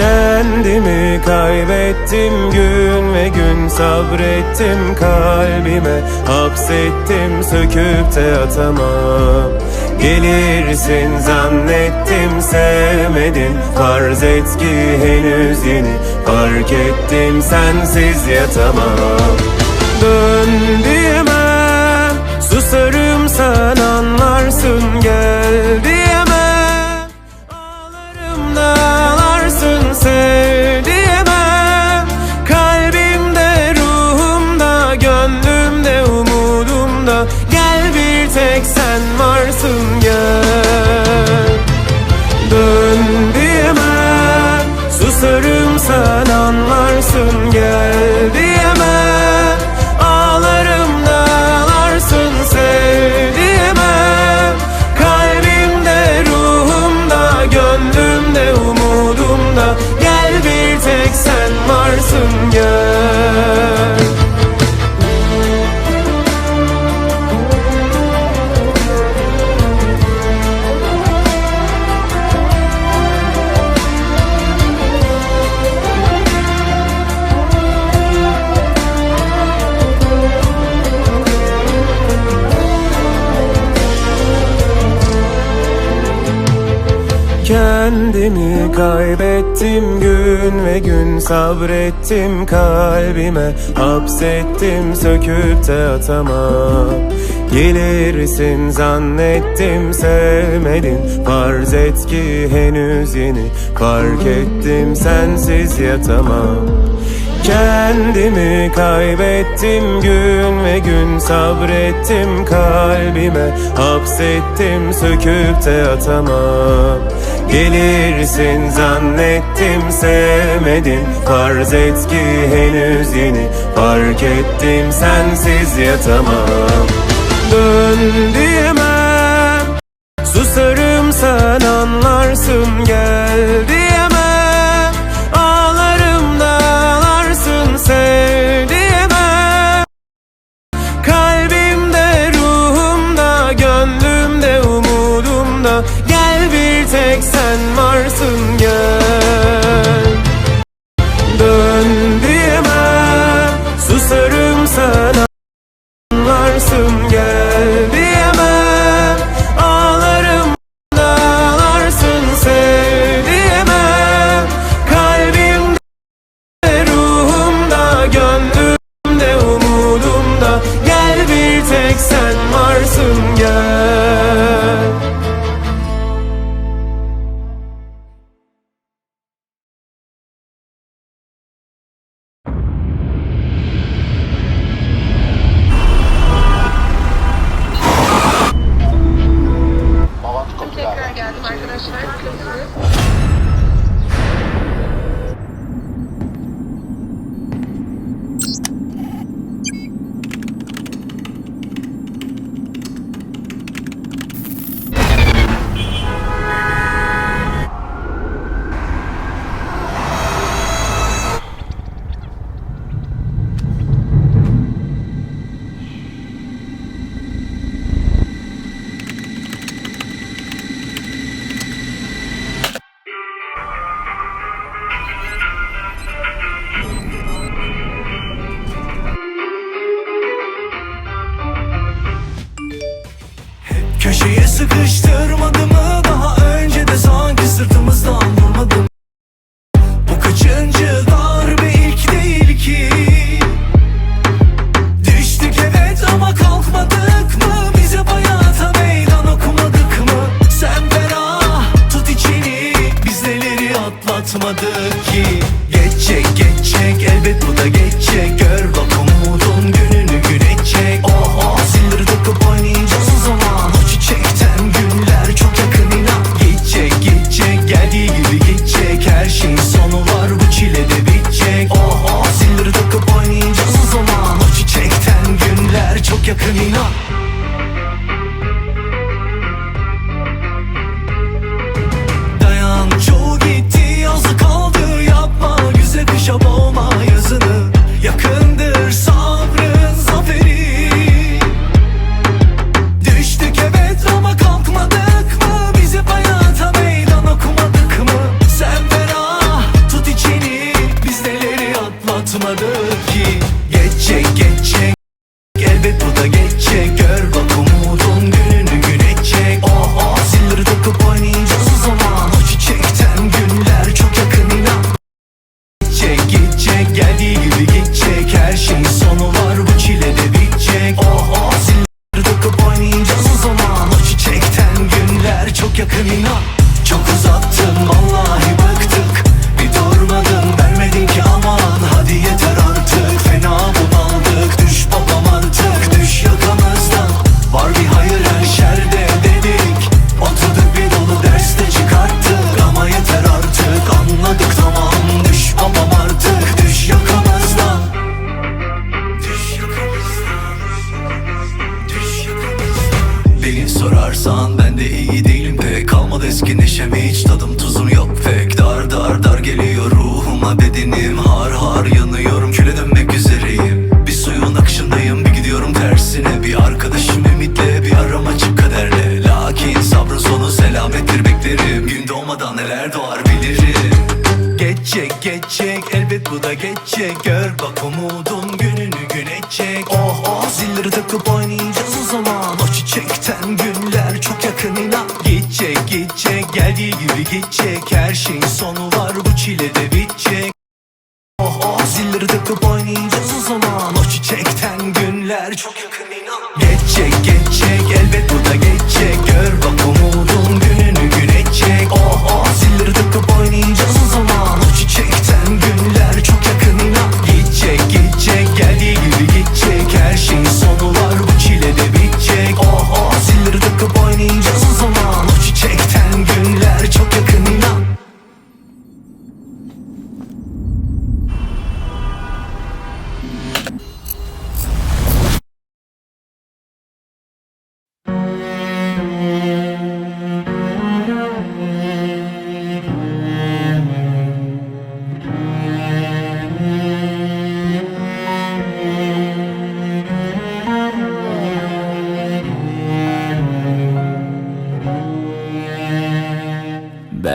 Kendimi kaybettim gün ve gün sabrettim kalbime Hapsettim söküp de atamam. Gelirsin zannettim sevmedin Farz et ki henüz yeni fark ettim sensiz yatamam. Dön susarım sen anlarsın Kendimi kaybettim gün ve gün. Sabrettim kalbime Hapsettim söküp de atamam. Gelirsin zannettim sevmedin. Farz et ki henüz yeni fark ettim sensiz yatamam Kendimi kaybettim gün ve gün sabrettim kalbime. Hapsettim söküp de atamam. Gelirsin zannettim sevmedin. Farz et ki henüz yeni fark ettim sensiz yatamam. Dön diyemem Susarım anlarsın gel Köşeye sıkıştırmadı mı? Daha önce de sanki sırtımızdan vurmadım Bu kaçıncı darbe? İlk değil ki. Düştük evet ama kalkmadık mı? Bize hayata meydan okumadık mı? Sen ferah tut içini Biz neleri atlatmadık da geçecek Gör bak umudun gününü gün edecek Oh oh. Zilleri takıp oynayacağız o zaman. O çiçekten günler çok yakın inan. Gidecek gidecek geldiği gibi gidecek. Her şeyin sonu var bu çile de bitecek. Oh oh. Zilleri takıp oynayacağız o zaman. O çiçekten günler çok yakın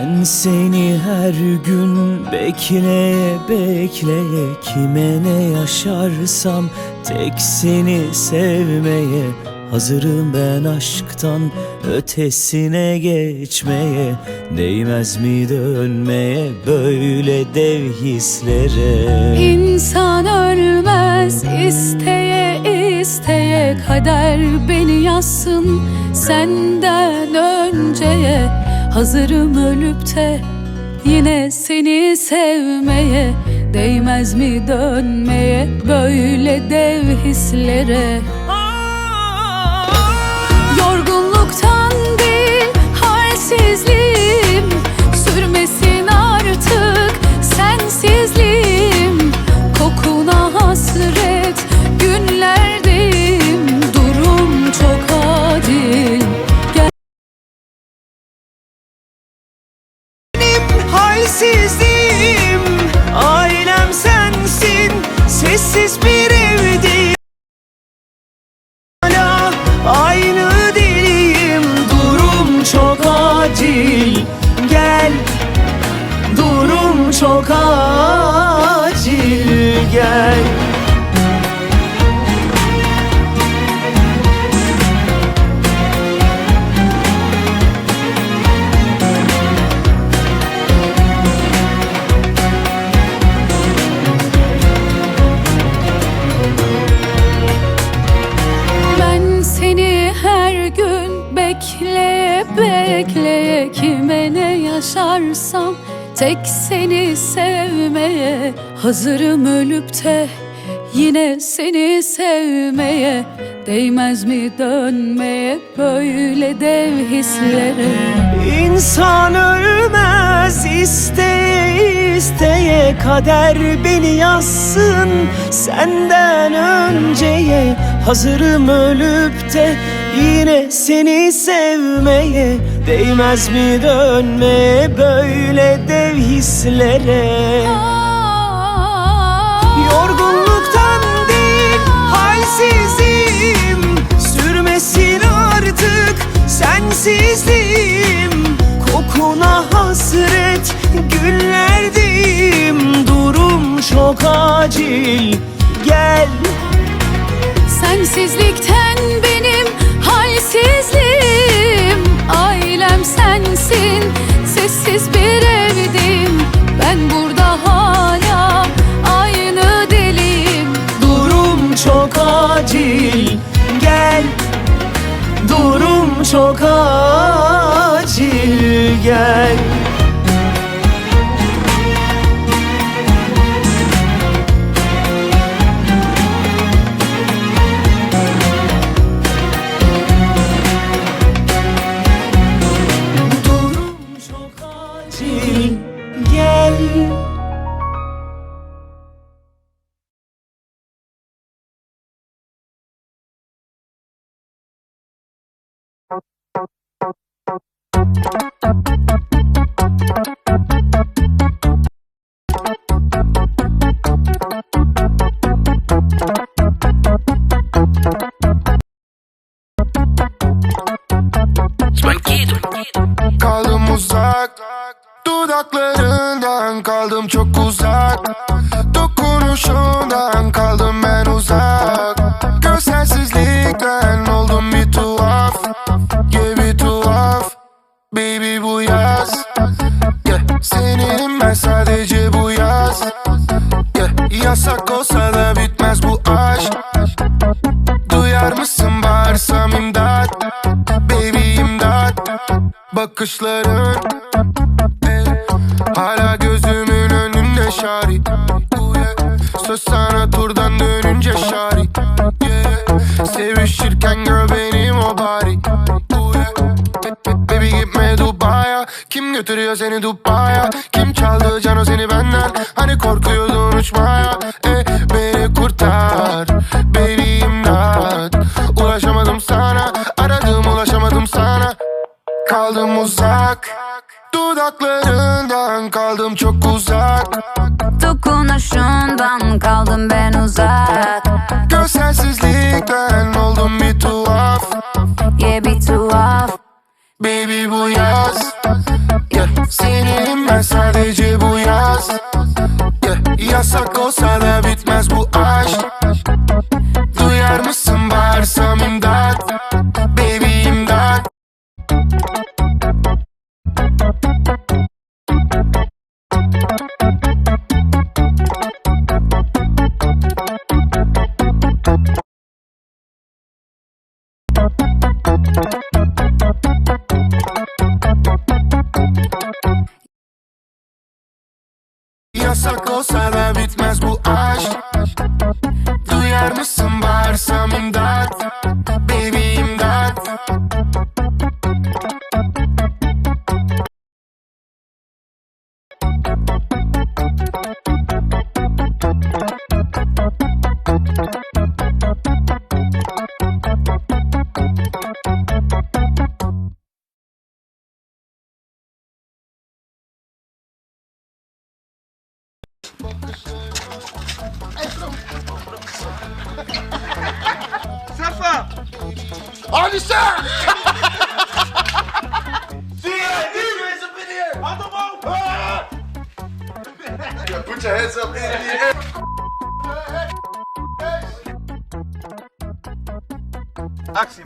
Ben seni her gün bekleye bekleye Kime ne yaşarsam tek seni sevmeye Hazırım ben aşktan ötesine geçmeye. Değmez mi dönmeye böyle dev hislere? İnsan ölmez isteye isteye kader beni yazsın senden önceye hazırım ölüp de yine seni sevmeye değmez mi dönmeye böyle dev hislere? Yorgunluktan değil halsizliğim acil Gel Durum çok acil Gel. Ben bekleye Kime ne yaşarsam tek seni sevmeye Hazırım ölüp de yine seni sevmeye. Değmez mi dönmeye böyle dev hislere? İnsan ölmez isteye isteye Kader beni yazsın senden önceye. Hazırım ölüp de yine seni sevmeye Değmez mi dönmeye böyle dev hislere? Yorgunluktan değil halsizim. Sürmesin artık sensizliğim. Kokuna hasret günlerdeyim Durum çok acil gel. Sensizlikten çok acil gel Kaldım uzak dudaklarında Dokunuşundan kaldım çok uzak seni Dubai'ye. Kim çaldı cano seni benden? Hani korkuyordun uçmaya? Eh, Beni kurtar Baby imdat. Ulaşamadım sana Aradım ulaşamadım sana. Kaldım uzak Dudaklarından kaldım çok uzak. Dokunuşundan kaldım ben uzak. Görselsizlikten oldum bir tuhaf. Yeah bir tuhaf Baby bu yaz yeah. Seninim ben sadece bu yaz yeah. Yasak olsa da bitmez bu aşk Yasak olsa da bitmez bu aşk. Duyar mısın bağırsam imdat? Baby imdat On the side! See, DJ's up in here! On the uh, yeah, put your heads up in the air! Actually,